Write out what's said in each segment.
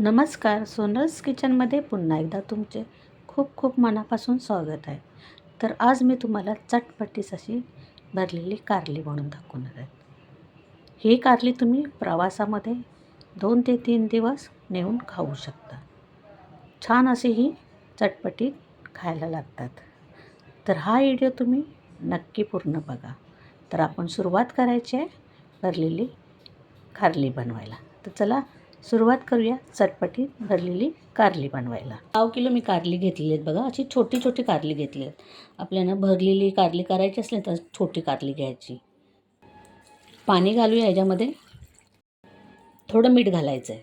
नमस्कार सोनल्स किचनमध्ये पुन्हा एकदा तुमचे खूप खूप मनापासून स्वागत आहे. तर आज मी तुम्हाला चटपटीस अशी भरलेली कारली बनवून दाखवणार आहे. ही कारली तुम्ही प्रवासामध्ये दोन ते तीन दिवस नेऊन खाऊ शकता. छान अशी ही चटपटीत खायला लागतात. तर हा व्हिडिओ तुम्ही नक्की पूर्ण बघा. तर आपण सुरुवात करायची आहे भरलेली कारली बनवायला. तर चला सुरुवात करूया चटपटी भरलेली कारली बनवायला. पाव किलो मी कारली घेतलेली आहेत बघा अशी छोटी छोटी कारली घेतली आहेत. आपल्याला भरलेली कारली करायची असली तर छोटी कारली घ्यायची. पाणी घालूया याच्यामध्ये. थोडं मीठ घालायचं आहे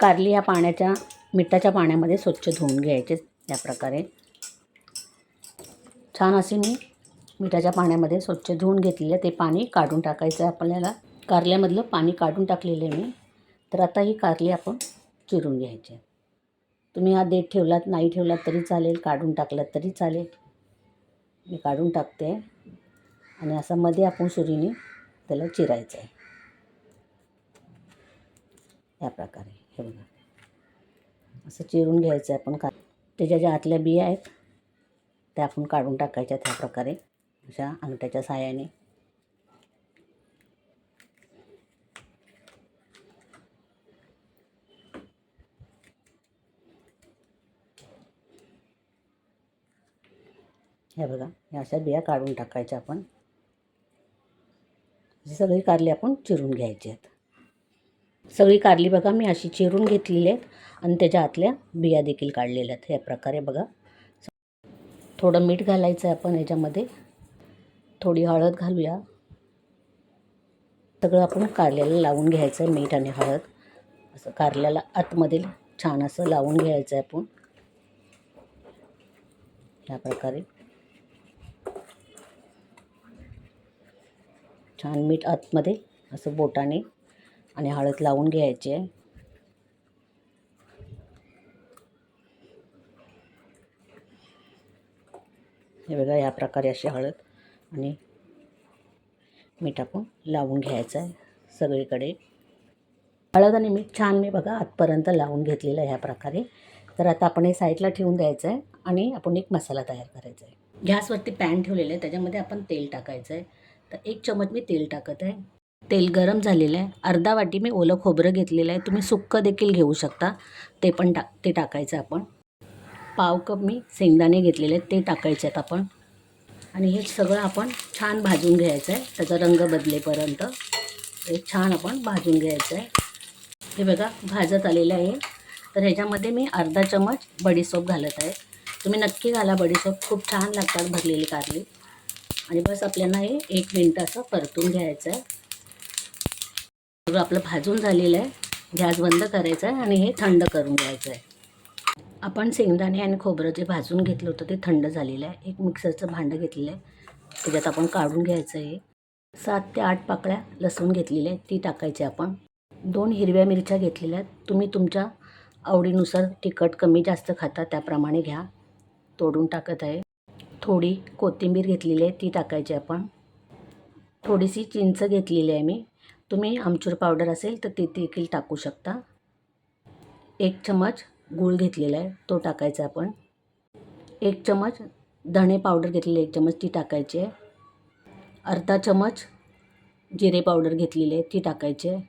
कारली ह्या पाण्याच्या मिठाच्या पाण्यामध्ये स्वच्छ धुवून घ्यायचे या प्रकारे. छान असे मी मिठाच्या पाण्यामध्ये स्वच्छ धुवून घेतलेलं ते पाणी काढून टाकायचं आहे आपल्याला. कारल्यामधलं पाणी काढून टाकलेलं आहे मी. तर आता ही कारली आपण चिरून घ्यायची तुम्ही हा देठ ठेवलात नाही ठेवलात तरी चालेल काढून टाकलात तरी चालेल. मी काढून टाकते. आणि असं मध्ये आपण सुरीने त्याला चिरायचं आहे. या प्रकारे. हे बघा. असं चिरून घ्यायचं आहे आपण का त्याच्या ज्या आतल्या बिया आहेत त्या आपण काढून टाकायच्या त्या प्रकारे. अशा अंगठ्याच्या साहाय्याने हे बघा ह्या अशा बिया काढून टाकायच्या आपण. सगळी कारली आपण चिरून घ्यायची आहेत. सगळी कारली बघा मी अशी चिरून घेतलेली आहेत आणि त्याच्या आतल्या बिया देखील काढलेल्या आहेत. ह्या प्रकारे बघा. थोडं मीठ घालायचं आहे आपण याच्यामध्ये. थोडी हळद घालूया. सगळं आपण कारल्याला लावून घ्यायचं आहे मीठ आणि हळद. असं कारल्याला आतमध्ये छान असं लावून घ्यायचं आहे आपण. ह्या प्रकारे. छान मीठ आतमध्ये असं बोटाने आणि हळद लावून घ्यायची आहे. हे बघा या प्रकारे अशी हळद आणि मीठ आपण लावून घ्यायचं आहे सगळीकडे. हळद आणि मीठ छान मी बघा आतपर्यंत लावून घेतलेलं आहे ह्या प्रकारे. तर आता आपण हे साईडला ठेवून द्यायचं आहे आणि आपण एक मसाला तयार करायचा आहे. गॅसवरती पॅन ठेवलेलं आहे त्याच्यामध्ये आपण तेल टाकायचं आहे. तर एक चमच मी तेल टाकत आहे. तेल गरम झालेलं आहे. अर्धा वाटी मी ओलं खोबरं घेतलेलं आहे. तुम्ही सुक्कं देखील घेऊ शकता. ते पण टाक ते टाकायचं आपण. पाव कप मी शेंगदाणे घेतलेले आहेत. ते टाकायचे आहेत आपण. आणि हे सगळं आपण छान भाजून घ्यायचं आहे. त्याचा रंग बदलेपर्यंत हे छान आपण भाजून घ्यायचं आहे. हे बघा भाजत आलेलं आहे. तर ह्याच्यामध्ये मी अर्धा चमच बडीसोप घालत आहे. तुम्ही नक्की घाला बडीसोप खूप छान लागतात भरलेली कारली. आणि बस आपल्याला हे एक मिनटं असं परतून घ्यायचं आहे. आपलं भाजून झालेलं आहे. गॅस बंद करायचा आहे आणि हे थंड करून घ्यायचं आहे. आपण शेंगदाणे आणि खोबरं जे भाजून घेतलं होतं ते थंड झालेलं आहे. एक मिक्सरचं भांडं घेतलेलं आहे. त्याच्यात आपण काढून घ्यायचं आहे. सात ते आठ पाकळ्या लसूण घेतलेल्या आहेत. ती टाकायची आपण. दोन हिरव्या मिरच्या घेतलेल्या आहेत. तुम्ही तुमच्या आवडीनुसार तिखट कमी जास्त खाता त्याप्रमाणे घ्या. तोडून टाकत आहे. थोडी कोथिंबीर घेतलेली आहे ती टाकायची आपण. थोडीशी चिंच घेतलेली आहे मी. तुम्ही आमचूर पावडर असेल तर ती देखील टाकू शकता. एक चमच गूळ घेतलेला आहे तो टाकायचा आपण. एक चमच धणे पावडर घेतलेली एक चमच ती टाकायची आहे. अर्धा चमच जिरे पावडर घेतलेली आहे ती टाकायची आहे.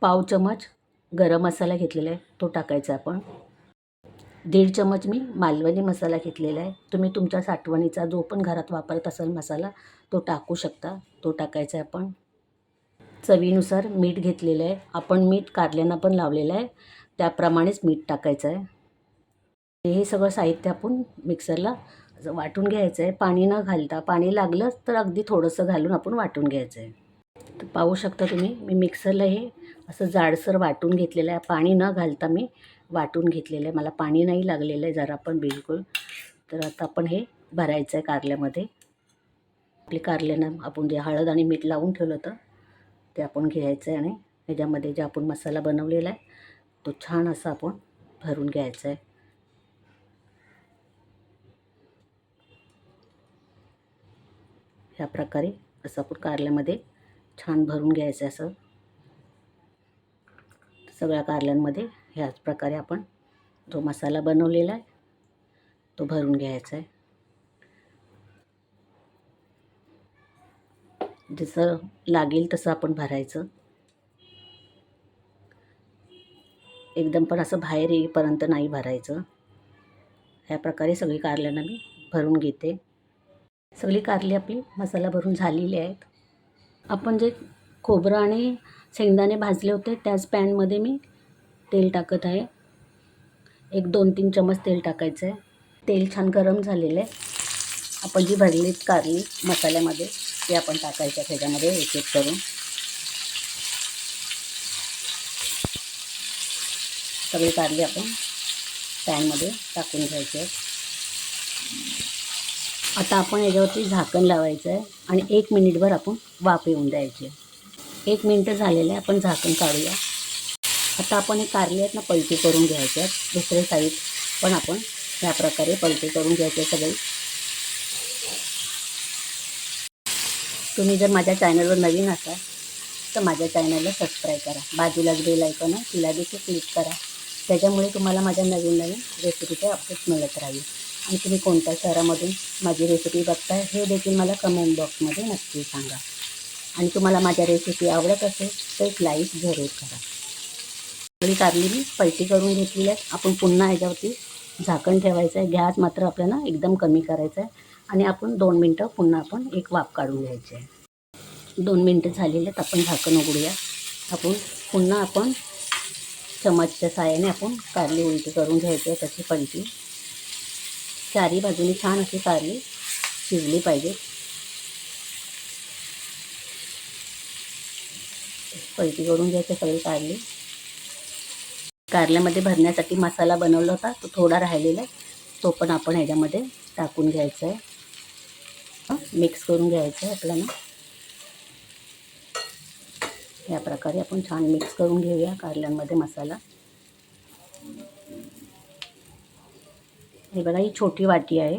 पाव चमच गरम मसाला घेतलेला आहे तो टाकायचा आपण. दीड चमच मी मालवणी मसाला घेतलेला आहे. तुम्ही तुमच्या साठवणीचा जो पण घरात वापरत असाल मसाला तो टाकू शकता. तो टाकायचा आहे आपण. चवीनुसार मीठ घेतलेलं आहे. आपण मीठ कारल्यांना पण लावलेलं आहे. त्याप्रमाणेच मीठ टाकायचं आहे. हे सगळं साहित्य आपण मिक्सरला वाटून घ्यायचं आहे. पाणी न घालता पाणी लागलंच तर अगदी थोडंसं घालून आपण वाटून घ्यायचं आहे. तर पाहू शकता तुम्ही मी मिक्सरला हे असं जाडसर वाटून घेतलेलं आहे. पाणी न घालता मी वाटून घेतलेलं आहे. मला पाणी नाही लागलेलं आहे जरा पण बिलकुल. तर आता आपण हे भरायचं आहे कारल्यामध्ये. आपली कारल्यानं आपण जे हळद आणि मीठ लावून ठेवलं होतं ते आपण घ्यायचं आहे आणि ह्याच्यामध्ये जे आपण मसाला बनवलेला आहे तो छान असा आपण भरून घ्यायचा आहे. ह्या प्रकारे असं आपण कारल्यामध्ये छान भरून घ्यायचं असं. सगळ्या कारल्यांमध्ये ह्याच प्रकारे आपण जो मसाला बनवलेला आहे. तो भरून घ्यायचा आहे. जसं लागेल तसं आपण भरायचं. एकदम पण असं बाहेर येईपर्यंत नाही भरायचं. ह्या प्रकारे सगळी कारल्यानं मी भरून घेते. सगळी कारली आपली मसाला भरून झालेली आहेत. आपण जे खोबरं आणि शेंगदाणे भाजले होते त्याच पॅनमध्ये मी तेल टाकत आहे. एक दोन तीन चमच तेल टाकायचं आहे तेल छान गरम झालेलं आहे. आपण जी भरलीत कारली मसाल्यामध्ये ते आपण टाकायचं त्याच्यामध्ये एक एक करून. सगळी कारली आपण पॅनमध्ये टाकून घ्यायची आहे. आता आपण याच्यावरती झाकण लावायचं आहे आणि एक मिनिटभर आपण वाफ येऊन द्यायची एक मिनटं झालेलं आहे आपण झाकण काढूया. आता आपण हे कारले आहेत ना पलटी करून घ्यायचे आहेत दुसरे साईड पण आपण ह्या प्रकारे पलटी करून घ्यायचे सगळे. तुम्ही जर माझ्या चॅनलवर नवीन असाल तर माझ्या चॅनलला सबस्क्राईब करा. बाजूलाच बेल ऐकून आहे तिला देखील क्लिक करा. त्याच्यामुळे तुम्हाला माझ्या नवीन नवीन रेसिपीचे अपडेट मिळत राहील. आणि तुम्ही कोणत्या शहरामधून माझी रेसिपी बघताय हे देखील मला कमेंट बॉक्समध्ये नक्की सांगा. आणि तुम्हाला माझ्या रेसिपी आवडत असेल तर एक लाईक जरूर करा. सगळी कारली मी पलटी करून घेतलेली आहे. आपण पुन्हा ह्याच्यावरती झाकण ठेवायचं आहे. गॅस मात्र आपल्याला एकदम कमी करायचा आहे. आणि आपण दोन मिनटं पुन्हा आपण एक वाफ काढून घ्यायची आहे. दोन मिनटं झालेले आहेत. आपण झाकण उघडूया. आपण पुन्हा आपण चमचच्या साह्याने आपण कारली उलटी करून घ्यायची आहे त्याची पलटी. चारी बाजूनी छान अशी कारली शिजली पाहिजे. पलटी करून घ्यायची सगळी कारली. कारल्यामध्ये भरण्यासाठी मसाला बनवला होता तो थोडा राहिलेला आहे. तो पण आपण ह्याच्यामध्ये टाकून घ्यायचा आहे. मिक्स करून घ्यायचं आहे आपल्याला. या प्रकारे आपण छान मिक्स करून घेऊया कारल्यांमध्ये मसाला. हे बघा ही छोटी वाटी आहे.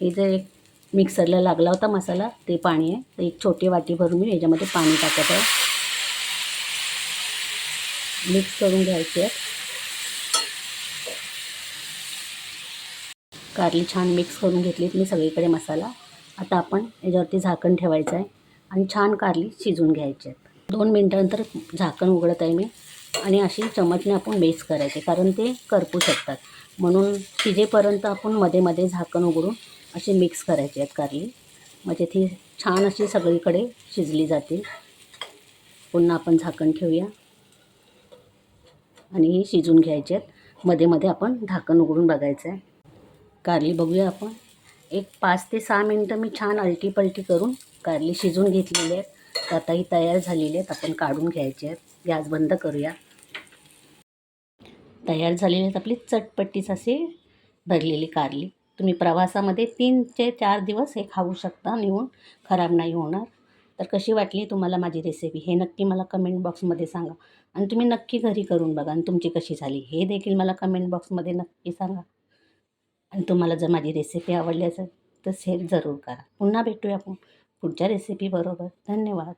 हे जे एक मिक्सरला लागला होता मसाला ते पाणी आहे. तर एक छोटी वाटी भरून मी याच्यामध्ये पाणी टाकत आहे. मिक्स करून घ्यायची आहे. कारली छान मिक्स करून घेतलीत मी सगळीकडे मसाला. आता आपण याच्यावरती झाकण ठेवायचं आहे आणि छान कारली शिजून घ्यायची आहेत. दोन मिनटानंतर झाकण उघडत आहे मी आणि अशी चमचने आपण बेस करायचे कारण ते करपू शकतात. म्हणून शिजेपर्यंत आपण मध्ये मध्ये झाकण उघडून अशी मिक्स करायची आहेत कारली. म्हणजे ती छान अशी सगळीकडे शिजली जातील पुन्हा आपण झाकण ठेवूया. आणि ही शिजून घ्यायची आहेत. मध्ये मध्ये आपण झाकण उघडून बघायचं आहे. कारली बघूया आपण. एक पाच ते सहा मिनटं मी छान अलटी पलटी करून कारली शिजून घेतलेली आहेत. तर आता ही तयार झालेली आहेत. आपण काढून घ्यायची आहेत. गॅस बंद करूया. तयार झालेली आहेत आपली चटपटीच अशी भरलेली कारली. तुम्ही प्रवासामध्ये तीन ते चार दिवस हे खाऊ शकता. नेऊन खराब नाही होणार. तर कशी वाटली तुम्हाला माझी रेसिपी हे नक्की मला कमेंट बॉक्समध्ये सांगा. आणि तुम्ही नक्की घरी करून बघा. आणि तुमची कशी झाली? हे देखील मला कमेंट बॉक्समध्ये नक्की सांगा. आणि तुम्हाला जर माझी रेसिपी आवडली असेल तर सेव्ह जरूर करा. पुन्हा भेटूया आपण पुढच्या रेसिपीबरोबर धन्यवाद.